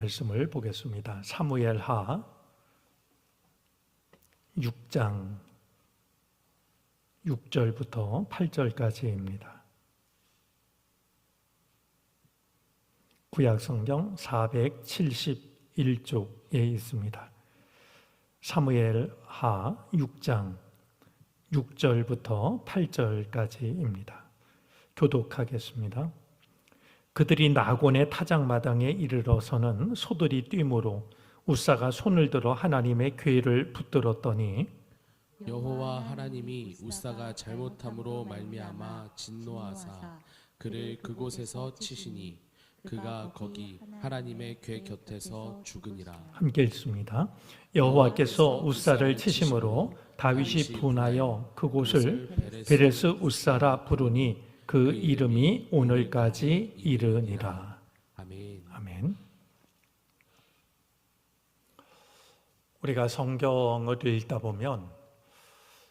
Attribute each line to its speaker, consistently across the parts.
Speaker 1: 말씀을 보겠습니다. 사무엘하 6장 6절부터 8절까지입니다. 구약 성경 471쪽에 있습니다. 사무엘하 6장 6절부터 8절까지입니다. 교독하겠습니다. 그들이 나곤의 타작마당에 이르러서는 소들이 뛰므로 우사가 손을 들어 하나님의 궤를 붙들었더니
Speaker 2: 여호와 하나님이 우사가 잘못함으로 말미암아 진노하사 그를 그곳에서 치시니 그가 거기 하나님의 궤 곁에서 죽으니라
Speaker 1: 함께 읽습니다. 여호와께서 우사를 치심으로 다윗이 분하여 그곳을 베레스 우사라 부르니 그 이름이 오늘까지 이르니라.
Speaker 2: 아멘.
Speaker 1: 우리가 성경을 읽다 보면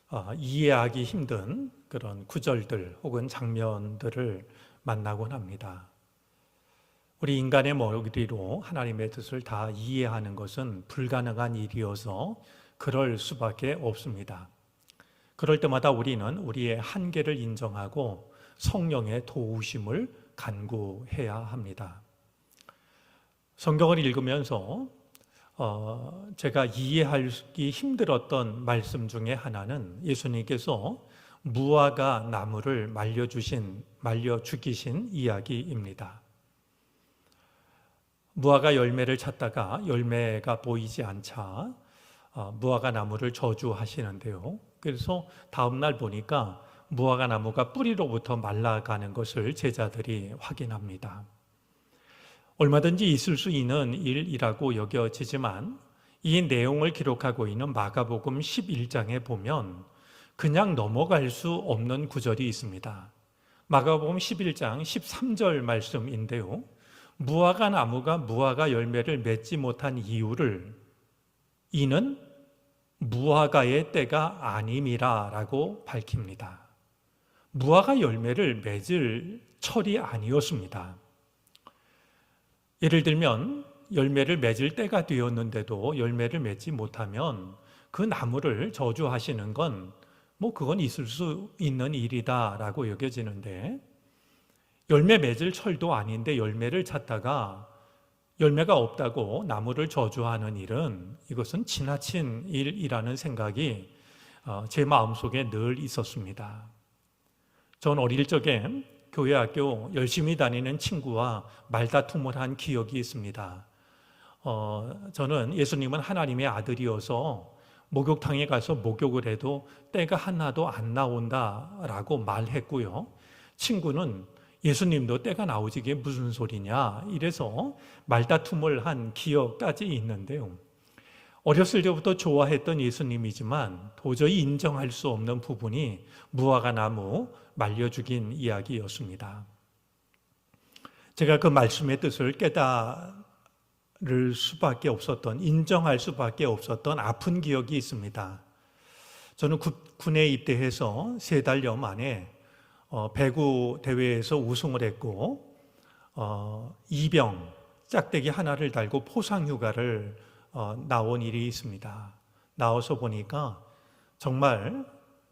Speaker 1: 아, 이해하기 힘든 그런 구절들 혹은 장면들을 만나곤 합니다. 우리 인간의 머리로 하나님의 뜻을 다 이해하는 것은 불가능한 일이어서 그럴 수밖에 없습니다. 그럴 때마다 우리는 우리의 한계를 인정하고 성령의 도우심을 간구해야 합니다. 성경을 읽으면서 어, 제가 이해하기 힘들었던 말씀 중에 하나는 예수님께서 무화과 나무를 말려 주신, 말려 죽이신 이야기입니다. 무화과 열매를 찾다가 열매가 보이지 않자 어, 무화과 나무를 저주하시는데요. 그래서 다음 날 보니까 무화과 나무가 뿌리로부터 말라가는 것을 제자들이 확인합니다. 얼마든지 있을 수 있는 일이라고 여겨지지만 이 내용을 기록하고 있는 마가복음 11장에 보면 그냥 넘어갈 수 없는 구절이 있습니다. 마가복음 11장 13절 말씀인데요. 무화과 나무가 무화과 열매를 맺지 못한 이유를 이는 무화과의 때가 아님이라라고 밝힙니다. 무화과 열매를 맺을 철이 아니었습니다. 예를 들면 열매를 맺을 때가 되었는데도 열매를 맺지 못하면 그 나무를 저주하시는 건 뭐 그건 있을 수 있는 일이다라고 여겨지는데 열매 맺을 철도 아닌데 열매를 찾다가 열매가 없다고 나무를 저주하는 일은 이것은 지나친 일이라는 생각이 어, 제 마음속에 늘 있었습니다. 전 어릴 적에 교회 학교 열심히 다니는 친구와 말다툼을 한 기억이 있습니다. 어, 저는 예수님은 하나님의 아들이어서 목욕탕에 가서 목욕을 해도 때가 하나도 안 나온다라고 말했고요. 친구는 예수님도 때가 나오지 게 무슨 소리냐 이래서 말다툼을 한 기억까지 있는데요. 어렸을 때부터 좋아했던 예수님이지만 도저히 인정할 수 없는 부분이 무화과 나무 말려 죽인 이야기였습니다. 제가 그 말씀의 뜻을 깨달을 수밖에 없었던 인정할 수밖에 없었던 아픈 기억이 있습니다. 저는 군에 입대해서 세 달여 만에 어, 배구 대회에서 우승을 했고 어, 이병 짝대기 하나를 달고 포상 휴가를 어, 나온 일이 있습니다. 나와서 보니까 정말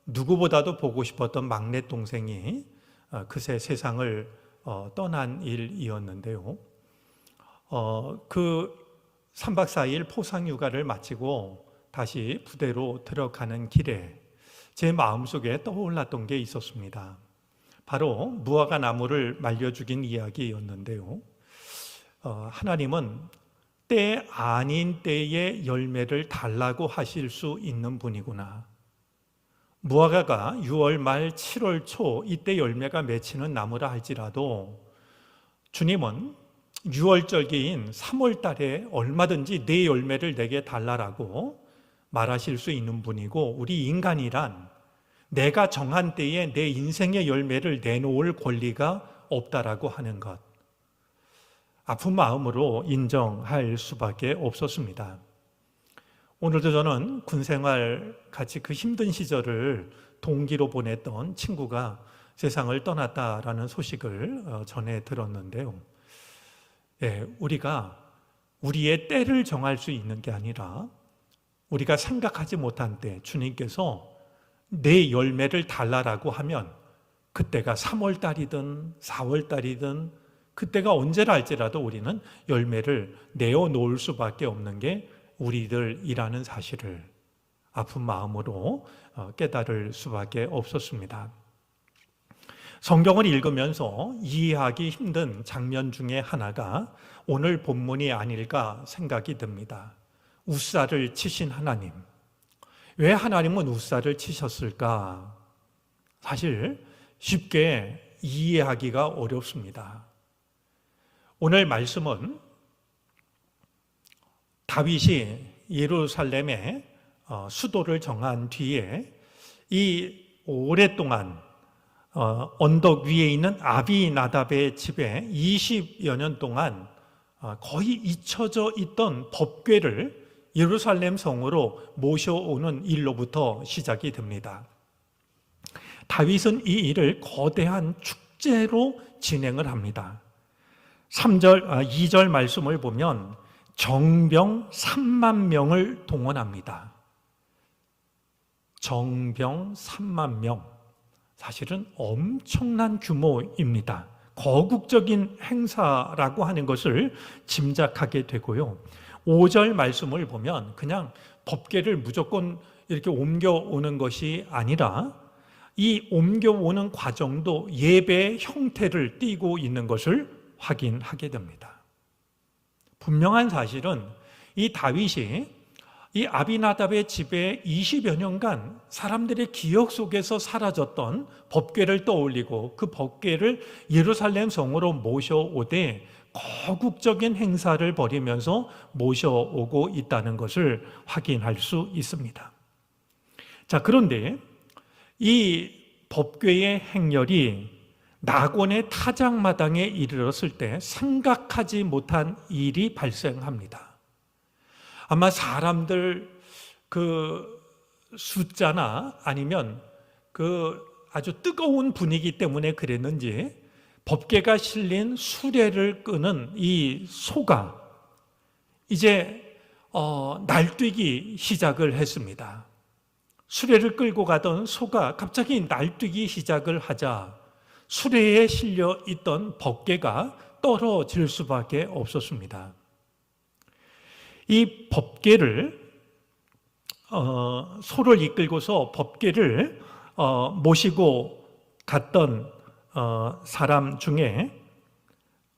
Speaker 1: 누구보다도 보고 싶었던 막내 동생이 어, 그새 세상을 어, 떠난 일이었는데요. 어, 그 3박 4일 포상 휴가를 마치고 다시 부대로 들어가는 길에 제 마음속에 떠올랐던 게 있었습니다. 바로 무화과 나무를 말려 죽인 이야기였는데요. 어, 하나님은 때 아닌 때에 열매를 달라고 하실 수 있는 분이구나. 무화과가 6월 말 7월 초 이때 열매가 맺히는 나무라 할지라도 주님은 6월절기인 3월 달에 얼마든지 내 열매를 내게 달라라고 말하실 수 있는 분이고 우리 인간이란 내가 정한 때에 내 인생의 열매를 내놓을 권리가 없다라고 하는 것. 아픈 마음으로 인정할 수밖에 없었습니다. 오늘도 저는 군 생활 같이 그 힘든 시절을 동기로 보냈던 친구가 세상을 떠났다라는 소식을 어, 전해 들었는데요. 예, 우리가 우리의 때를 정할 수 있는 게 아니라 우리가 생각하지 못한 때 주님께서 내 열매를 달라라고 하면 그때가 3월 달이든 4월 달이든 그때가 언제라 할지라도 우리는 열매를 내어 놓을 수밖에 없는 게 우리들이라는 사실을 아픈 마음으로 어, 깨달을 수밖에 없었습니다. 성경을 읽으면서 이해하기 힘든 장면 중에 하나가 오늘 본문이 아닐까 생각이 듭니다. 우사를 치신 하나님. 왜 하나님은 우사를 치셨을까? 사실 쉽게 이해하기가 어렵습니다. 오늘 말씀은 다윗이 예루살렘의 어, 수도를 정한 뒤에 이 오랫동안 어, 언덕 위에 있는 아비나답의 집에 20여 년 동안 어, 거의 잊혀져 있던 법궤를 예루살렘 성으로 모셔오는 일로부터 시작이 됩니다. 다윗은 이 일을 거대한 축제로 진행을 합니다. 3절, 아, 2절 말씀을 보면 정병 3만 명을 동원합니다. 정병 3만 명. 사실은 엄청난 규모입니다. 거국적인 행사라고 하는 것을 짐작하게 되고요. 5절 말씀을 보면 그냥 법계를 무조건 이렇게 옮겨오는 것이 아니라 이 옮겨오는 과정도 예배의 형태를 띠고 있는 것을 확인하게 됩니다. 분명한 사실은 이 다윗이 이 아비나답의 집에 20여 년간 사람들의 기억 속에서 사라졌던 법궤를 떠올리고 그 법궤를 예루살렘 성으로 모셔오되 거국적인 행사를 벌이면서 모셔오고 있다는 것을 확인할 수 있습니다. 자, 그런데 이 법궤의 행렬이 낙원의 타작마당에 이르렀을 때 생각하지 못한 일이 발생합니다. 아마 사람들 그 숫자나 아니면 그 아주 뜨거운 분위기 때문에 그랬는지 법계가 실린 수레를 끄는 이 소가 이제 어, 날뛰기 시작을 했습니다. 수레를 끌고 가던 소가 갑자기 날뛰기 시작을 하자 수레에 실려 있던 법계가 떨어질 수밖에 없었습니다. 이 법계를 어, 소를 이끌고서 법계를 어, 모시고 갔던 어, 사람 중에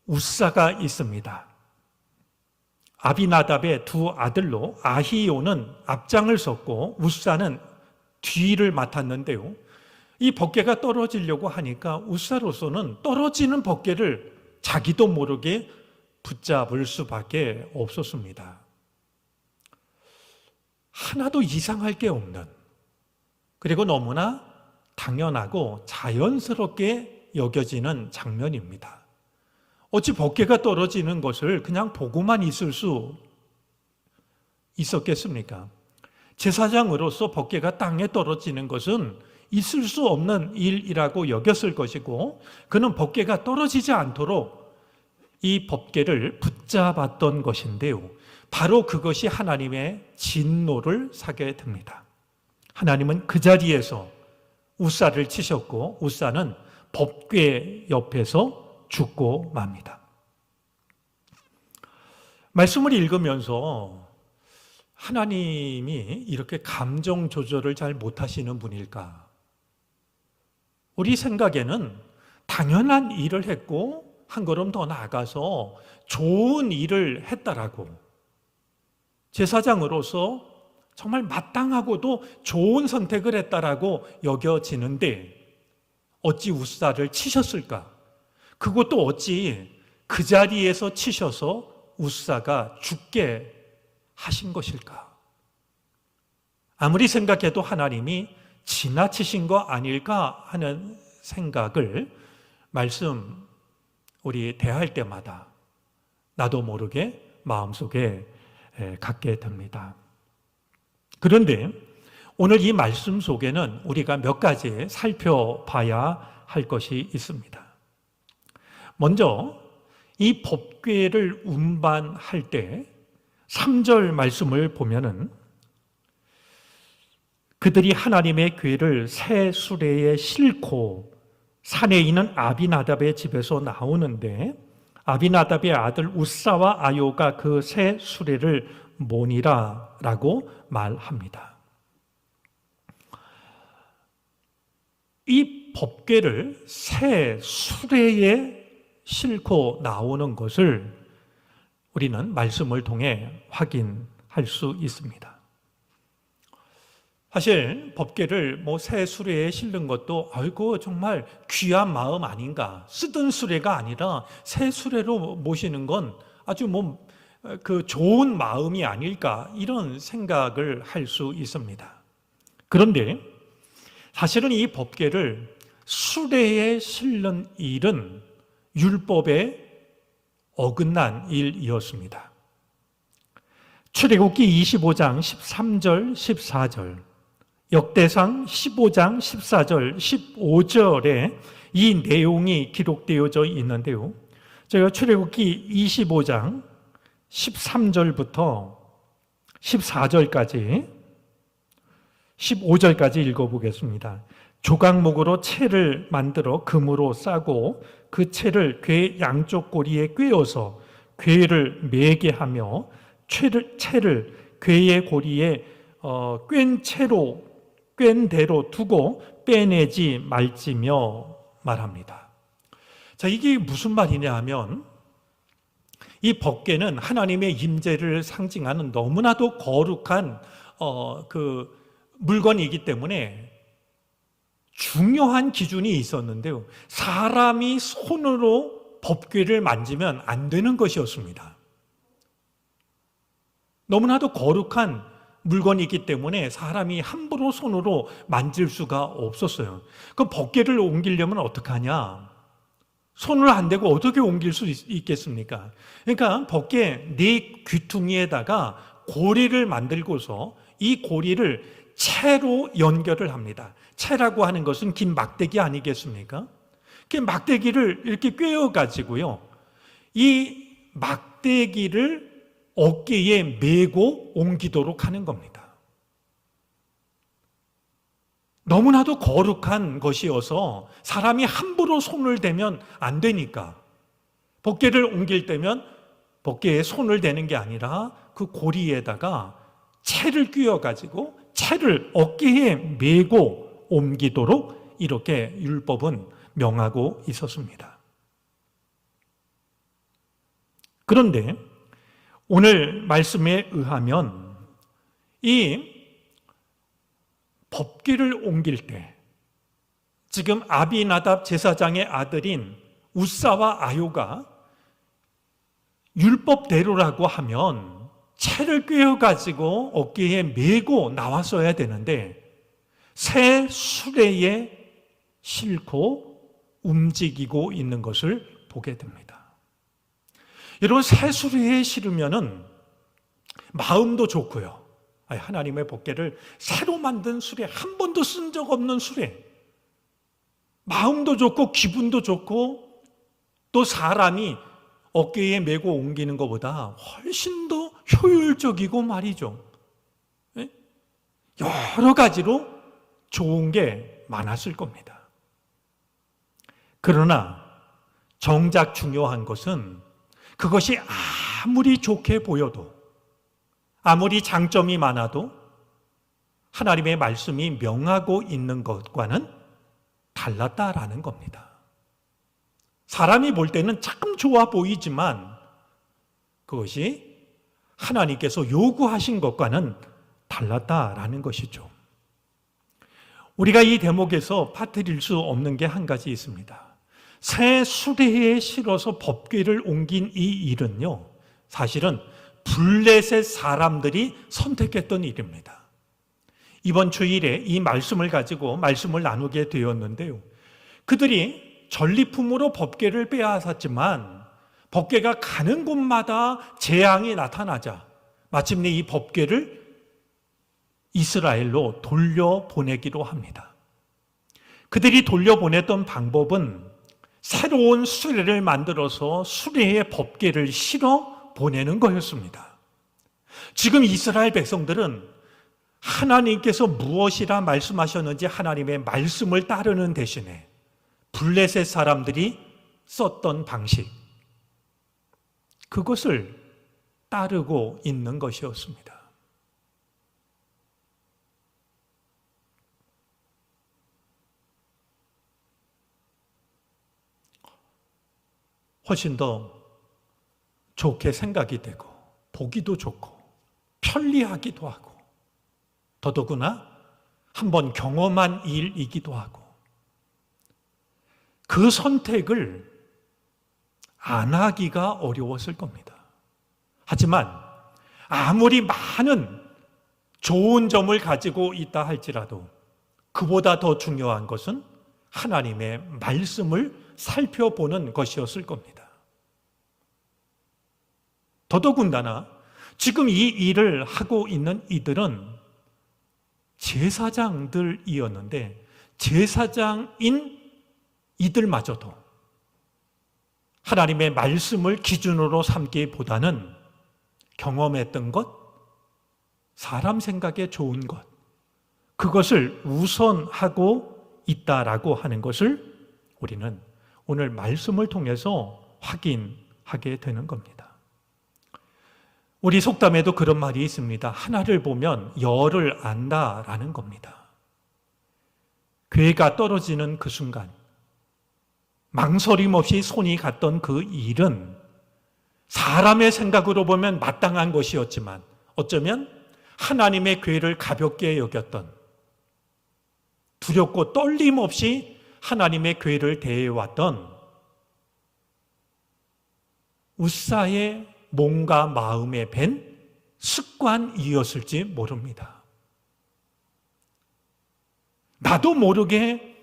Speaker 1: 우사가 있습니다. 아비나답의 두 아들로 아히오는 앞장을 섰고 우사는 뒤를 맡았는데요. 이 법계가 떨어지려고 하니까 우사로서는 떨어지는 법계를 자기도 모르게 붙잡을 수밖에 없었습니다. 하나도 이상할 게 없는 그리고 너무나 당연하고 자연스럽게 여겨지는 장면입니다. 어찌 법계가 떨어지는 것을 그냥 보고만 있을 수 있었겠습니까? 제사장으로서 법계가 땅에 떨어지는 것은 있을 수 없는 일이라고 여겼을 것이고 그는 법계가 떨어지지 않도록 이 법계를 붙잡았던 것인데요. 바로 그것이 하나님의 진노를 사게 됩니다. 하나님은 그 자리에서 우사를 치셨고 우사는 법궤 옆에서 죽고 맙니다. 말씀을 읽으면서 하나님이 이렇게 감정 조절을 잘 못하시는 분일까? 우리 생각에는 당연한 일을 했고 한 걸음 더 나아가서 좋은 일을 했다라고 제사장으로서 정말 마땅하고도 좋은 선택을 했다라고 여겨지는데 어찌 우사를 치셨을까? 그것도 어찌 그 자리에서 치셔서 우사가 죽게 하신 것일까? 아무리 생각해도 하나님이 지나치신 거 아닐까 하는 생각을 말씀 우리 대할 때마다 나도 모르게 마음속에 갖게 됩니다. 그런데 오늘 이 말씀 속에는 우리가 몇 가지 살펴봐야 할 것이 있습니다. 먼저 이 법궤를 운반할 때 3절 말씀을 보면은 그들이 하나님의 괴를 새 수레에 싣고 산에 있는 아비나답의 집에서 나오는데 아비나답의 아들 우사와 아요가 그 새 수레를 모니라라고 말합니다. 이 법궤를 새 수레에 싣고 나오는 것을 우리는 말씀을 통해 확인할 수 있습니다. 사실 법궤를 뭐 새 수레에 실는 것도 아이고 정말 귀한 마음 아닌가 쓰던 수레가 아니라 새 수레로 모시는 건 아주 뭐 그 좋은 마음이 아닐까 이런 생각을 할 수 있습니다. 그런데 사실은 이 법궤를 수레에 실는 일은 율법에 어긋난 일이었습니다. 출애굽기 25장 13절 14절 역대상 15장 14절 15절에 이 내용이 기록되어져 있는데요. 제가 출애굽기 25장 13절부터 14절까지 15절까지 읽어보겠습니다. 조각목으로 채를 만들어 금으로 싸고 그 채를 괴 양쪽 꼬리에 꿰어서 괴를 매게 하며 채를, 채를 괴의 고리에 어, 꿰 채로 꿰 대로 두고 빼내지 말지며 말합니다. 자 이게 무슨 말이냐 하면 이 법궤는 하나님의 임재를 상징하는 너무나도 거룩한 어, 그 물건이기 때문에 중요한 기준이 있었는데요. 사람이 손으로 법궤를 만지면 안 되는 것이었습니다. 너무나도 거룩한 물건이기 때문에 사람이 함부로 손으로 만질 수가 없었어요. 그 법궤를 옮기려면 어떡하냐? 손을 안 대고 어떻게 옮길 수 있, 겠습니까 그러니까 법궤 네 귀퉁이에다가 고리를 만들고서 이 고리를 채로 연결을 합니다. 채라고 하는 것은 긴 막대기 아니겠습니까? 그 막대기를 이렇게 꿰어 가지고요. 이 막대기를 어깨에 메고 옮기도록 하는 겁니다. 너무나도 거룩한 것이어서 사람이 함부로 손을 대면 안 되니까 법궤를 옮길 때면 법궤에 손을 대는 게 아니라 그 고리에다가 채를 끼워 가지고 채를 어깨에 메고 옮기도록 이렇게 율법은 명하고 있었습니다. 그런데 오늘 말씀에 의하면 이 법기를 옮길 때 지금 아비나답 제사장의 아들인 우사와 아요가 율법대로라고 하면 채를 꿰어 가지고 어깨에 메고 나왔어야 되는데 새 수레에 싣고 움직이고 있는 것을 보게 됩니다. 여러분 새 수레에 실으면은 마음도 좋고요. 하나님의 복계를 새로 만든 수레, 한 번도 쓴 적 없는 수레. 마음도 좋고 기분도 좋고 또 사람이 어깨에 메고 옮기는 것보다 훨씬 더 효율적이고 말이죠. 예? 여러 가지로 좋은 게 많았을 겁니다. 그러나 정작 중요한 것은 그것이 아무리 좋게 보여도 아무리 장점이 많아도 하나님의 말씀이 명하고 있는 것과는 달랐다라는 겁니다. 사람이 볼 때는 참 좋아 보이지만 그것이 하나님께서 요구하신 것과는 달랐다라는 것이죠. 우리가 이 대목에서 빠뜨릴 수 없는 게 한 가지 있습니다. 새 수레에 실어서 법궤를 옮긴 이 일은요, 사실은 블레셋 사람들이 선택했던 일입니다. 이번 주일에 이 말씀을 가지고 말씀을 나누게 되었는데요. 그들이 전리품으로 법궤를 빼앗았지만 법궤가 가는 곳마다 재앙이 나타나자 마침내 이 법궤를 이스라엘로 돌려보내기로 합니다. 그들이 돌려보냈던 방법은 새로운 수레를 만들어서 수레에 법궤를 실어 보내는 거였습니다. 지금 이스라엘 백성들은 하나님께서 무엇이라 말씀하셨는지 하나님의 말씀을 따르는 대신에 블레셋 사람들이 썼던 방식 그것을 따르고 있는 것이었습니다. 훨씬 더 좋게 생각이 되고 보기도 좋고 편리하기도 하고 더더구나 한번 경험한 일이기도 하고 그 선택을 안 하기가 어려웠을 겁니다. 하지만 아무리 많은 좋은 점을 가지고 있다 할지라도 그보다 더 중요한 것은 하나님의 말씀을 살펴보는 것이었을 겁니다. 더더군다나 지금 이 일을 하고 있는 이들은 제사장들이었는데 제사장인 이들마저도 하나님의 말씀을 기준으로 삼기보다는 경험했던 것, 사람 생각에 좋은 것, 그것을 우선하고 있다라고 하는 것을 우리는 오늘 말씀을 통해서 확인하게 되는 겁니다. 우리 속담에도 그런 말이 있습니다. 하나를 보면 열을 안다라는 겁니다. 괴가 떨어지는 그 순간, 망설임 없이 손이 갔던 그 일은 사람의 생각으로 보면 마땅한 것이었지만 어쩌면 하나님의 괴를 가볍게 여겼던 두렵고 떨림 없이 하나님의 괴를 대해왔던 우사의 몸과 마음에 밴 습관이었을지 모릅니다. 나도 모르게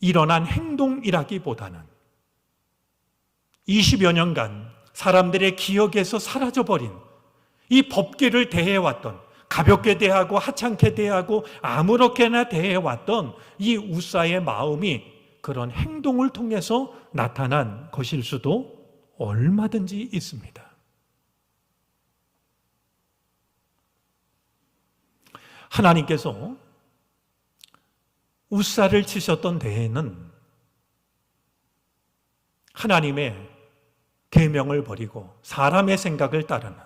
Speaker 1: 일어난 행동이라기보다는 20여 년간 사람들의 기억에서 사라져버린 이 법계를 대해왔던 가볍게 대하고 하찮게 대하고 아무렇게나 대해왔던 이 우사의 마음이 그런 행동을 통해서 나타난 것일 수도 얼마든지 있습니다. 하나님께서 우사를 치셨던 데에는 하나님의 계명을 버리고 사람의 생각을 따르는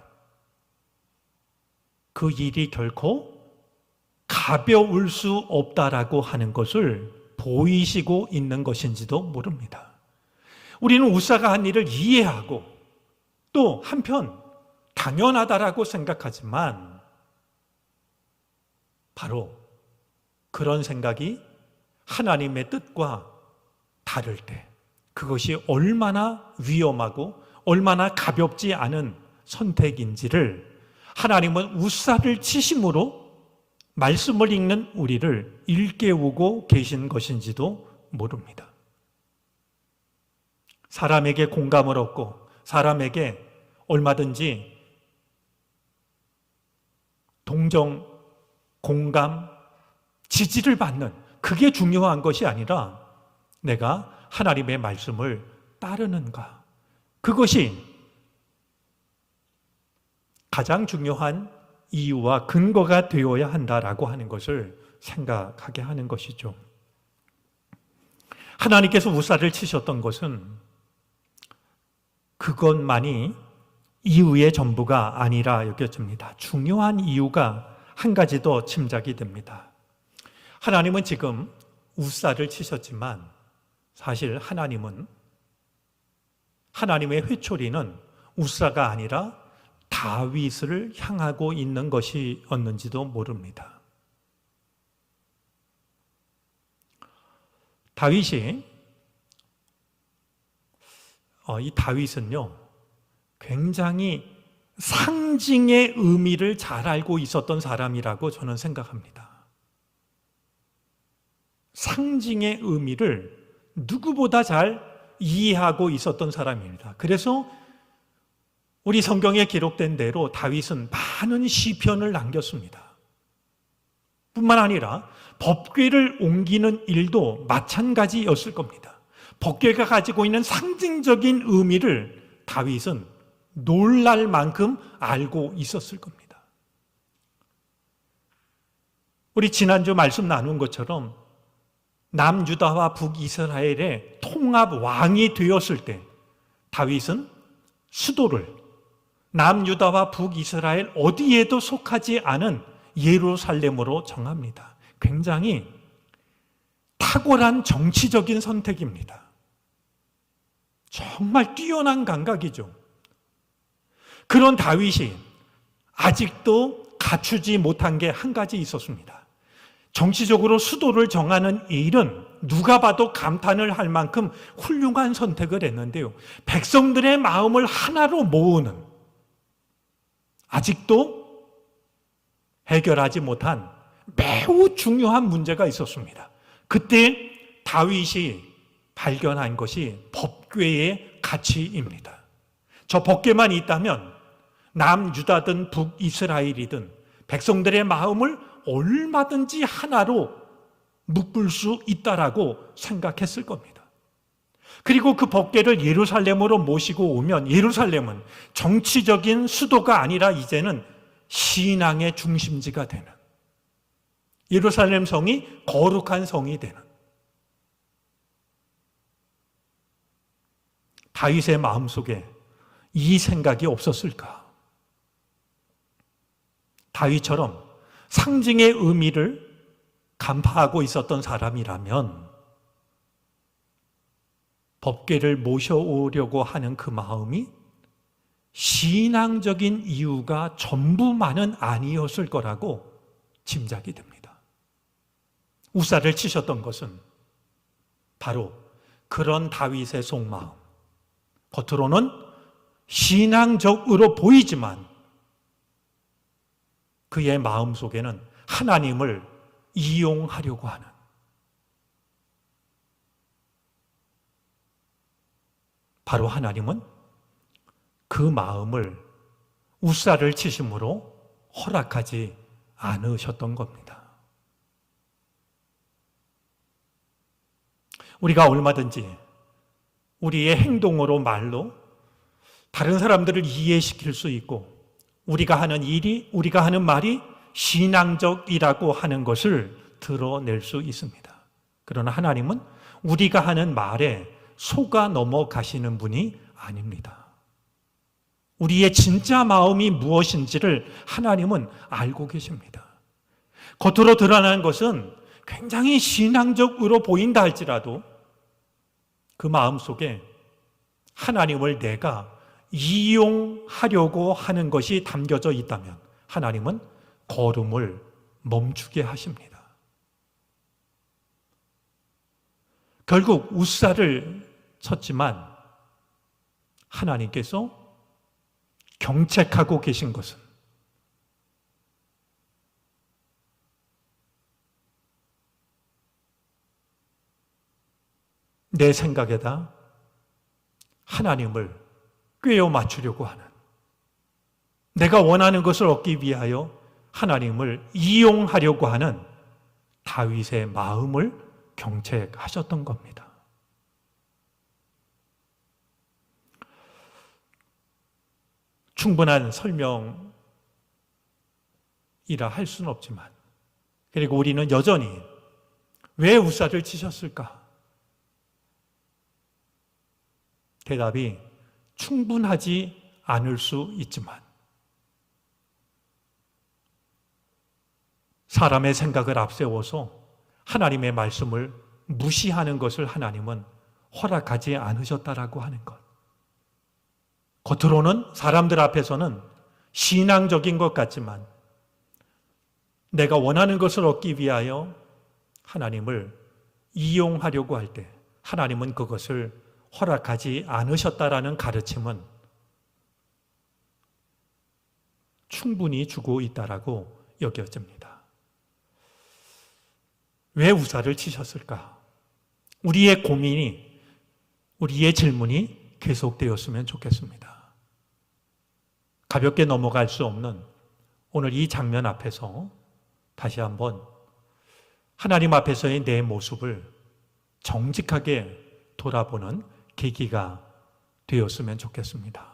Speaker 1: 그 일이 결코 가벼울 수 없다라고 하는 것을 보이시고 있는 것인지도 모릅니다. 우리는 우사가 한 일을 이해하고 또 한편 당연하다라고 생각하지만 바로 그런 생각이 하나님의 뜻과 다를 때 그것이 얼마나 위험하고 얼마나 가볍지 않은 선택인지를 하나님은 우사를 치심으로 말씀을 읽는 우리를 일깨우고 계신 것인지도 모릅니다. 사람에게 공감을 얻고 사람에게 얼마든지 동정, 공감, 지지를 받는 그게 중요한 것이 아니라 내가 하나님의 말씀을 따르는가. 그것이 가장 중요한 이유와 근거가 되어야 한다라고 하는 것을 생각하게 하는 것이죠. 하나님께서 우사를 치셨던 것은 그것만이 이유의 전부가 아니라 여겨집니다. 중요한 이유가 한 가지 더 짐작이 됩니다. 하나님은 지금 우사를 치셨지만 사실 하나님은 하나님의 회초리는 우사가 아니라 다윗을 향하고 있는 것이었는지도 모릅니다. 다윗이 어, 이 다윗은요 굉장히 상징의 의미를 잘 알고 있었던 사람이라고 저는 생각합니다. 상징의 의미를 누구보다 잘 이해하고 있었던 사람입니다. 그래서 우리 성경에 기록된 대로 다윗은 많은 시편을 남겼습니다. 뿐만 아니라 법궤를 옮기는 일도 마찬가지였을 겁니다. 법궤가 가지고 있는 상징적인 의미를 다윗은 놀랄 만큼 알고 있었을 겁니다. 우리 지난주 말씀 나눈 것처럼 남유다와 북이스라엘의 통합 왕이 되었을 때 다윗은 수도를 남유다와 북이스라엘 어디에도 속하지 않은 예루살렘으로 정합니다. 굉장히 탁월한 정치적인 선택입니다. 정말 뛰어난 감각이죠. 그런 다윗이 아직도 갖추지 못한 게 한 가지 있었습니다. 정치적으로 수도를 정하는 일은 누가 봐도 감탄을 할 만큼 훌륭한 선택을 했는데요. 백성들의 마음을 하나로 모으는 아직도 해결하지 못한 매우 중요한 문제가 있었습니다. 그때 다윗이 발견한 것이 법궤의 가치입니다. 저 법궤만 있다면 남유다든 북이스라엘이든 백성들의 마음을 얼마든지 하나로 묶을 수 있다라고 생각했을 겁니다. 그리고 그 법궤를 예루살렘으로 모시고 오면 예루살렘은 정치적인 수도가 아니라 이제는 신앙의 중심지가 되는 예루살렘 성이 거룩한 성이 되는 다윗의 마음속에 이 생각이 없었을까? 다윗처럼 상징의 의미를 간파하고 있었던 사람이라면 법궤를 모셔오려고 하는 그 마음이 신앙적인 이유가 전부만은 아니었을 거라고 짐작이 됩니다. 우사를 치셨던 것은 바로 그런 다윗의 속마음. 겉으로는 신앙적으로 보이지만 그의 마음 속에는 하나님을 이용하려고 하는 바로 하나님은 그 마음을 우사를 치심으로 허락하지 않으셨던 겁니다. 우리가 얼마든지 우리의 행동으로 말로 다른 사람들을 이해시킬 수 있고 우리가 하는 일이 우리가 하는 말이 신앙적이라고 하는 것을 드러낼 수 있습니다. 그러나 하나님은 우리가 하는 말에 속아 넘어가시는 분이 아닙니다. 우리의 진짜 마음이 무엇인지를 하나님은 알고 계십니다. 겉으로 드러나는 것은 굉장히 신앙적으로 보인다 할지라도 그 마음 속에 하나님을 내가 이용하려고 하는 것이 담겨져 있다면 하나님은 걸음을 멈추게 하십니다. 결국 우사를 쳤지만 하나님께서 경책하고 계신 것은 내 생각에다 하나님을 꿰어 맞추려고 하는 내가 원하는 것을 얻기 위하여 하나님을 이용하려고 하는 다윗의 마음을 경책하셨던 겁니다. 충분한 설명이라 할 수는 없지만 그리고 우리는 여전히 왜 우사를 치셨을까? 대답이 충분하지 않을 수 있지만 사람의 생각을 앞세워서 하나님의 말씀을 무시하는 것을 하나님은 허락하지 않으셨다라고 하는 것. 겉으로는 사람들 앞에서는 신앙적인 것 같지만 내가 원하는 것을 얻기 위하여 하나님을 이용하려고 할 때 하나님은 그것을 허락하지 않으셨다라는 가르침은 충분히 주고 있다라고 여겨집니다. 왜 우사를 치셨을까? 우리의 고민이, 우리의 질문이 계속되었으면 좋겠습니다. 가볍게 넘어갈 수 없는 오늘 이 장면 앞에서 다시 한번 하나님 앞에서의 내 모습을 정직하게 돌아보는 계기가 되었으면 좋겠습니다.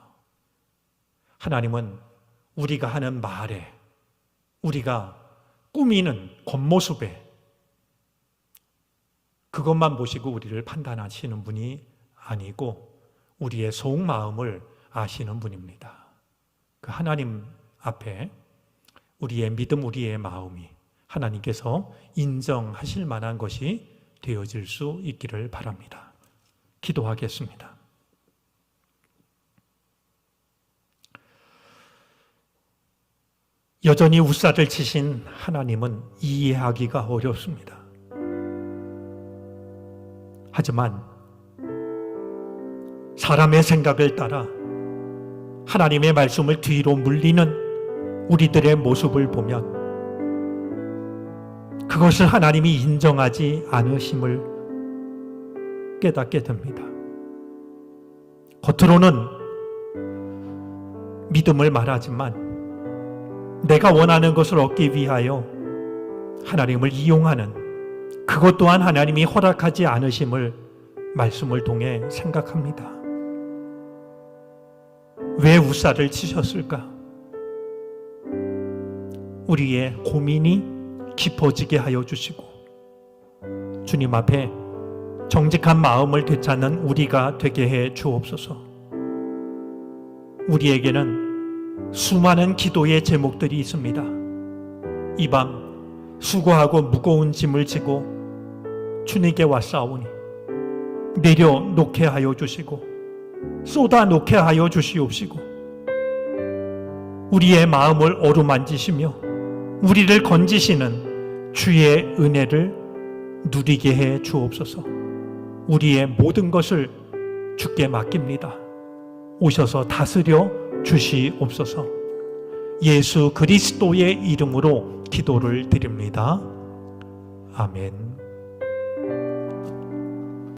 Speaker 1: 하나님은 우리가 하는 말에, 우리가 꾸미는 겉모습에 그것만 보시고 우리를 판단하시는 분이 아니고 우리의 속마음을 아시는 분입니다. 그 하나님 앞에 우리의 믿음, 우리의 마음이 하나님께서 인정하실 만한 것이 되어질 수 있기를 바랍니다. 기도하겠습니다. 여전히 우사를 치신 하나님은 이해하기가 어렵습니다. 하지만 사람의 생각을 따라 하나님의 말씀을 뒤로 물리는 우리들의 모습을 보면 그것을 하나님이 인정하지 않으심을 깨닫게 됩니다. 겉으로는 믿음을 말하지만 내가 원하는 것을 얻기 위하여 하나님을 이용하는 그것 또한 하나님이 허락하지 않으심을 말씀을 통해 생각합니다. 왜 우사를 치셨을까? 우리의 고민이 깊어지게 하여 주시고 주님 앞에 정직한 마음을 되찾는 우리가 되게 해 주옵소서. 우리에게는 수많은 기도의 제목들이 있습니다. 이 밤 수고하고 무거운 짐을 지고 주님께 왔사오니 내려놓게 하여 주시고 쏟아 놓게 하여 주시옵시고 우리의 마음을 어루만지시며 우리를 건지시는 주의 은혜를 누리게 해 주옵소서. 우리의 모든 것을 주께 맡깁니다. 오셔서 다스려 주시옵소서. 예수 그리스도의 이름으로 기도를 드립니다. 아멘.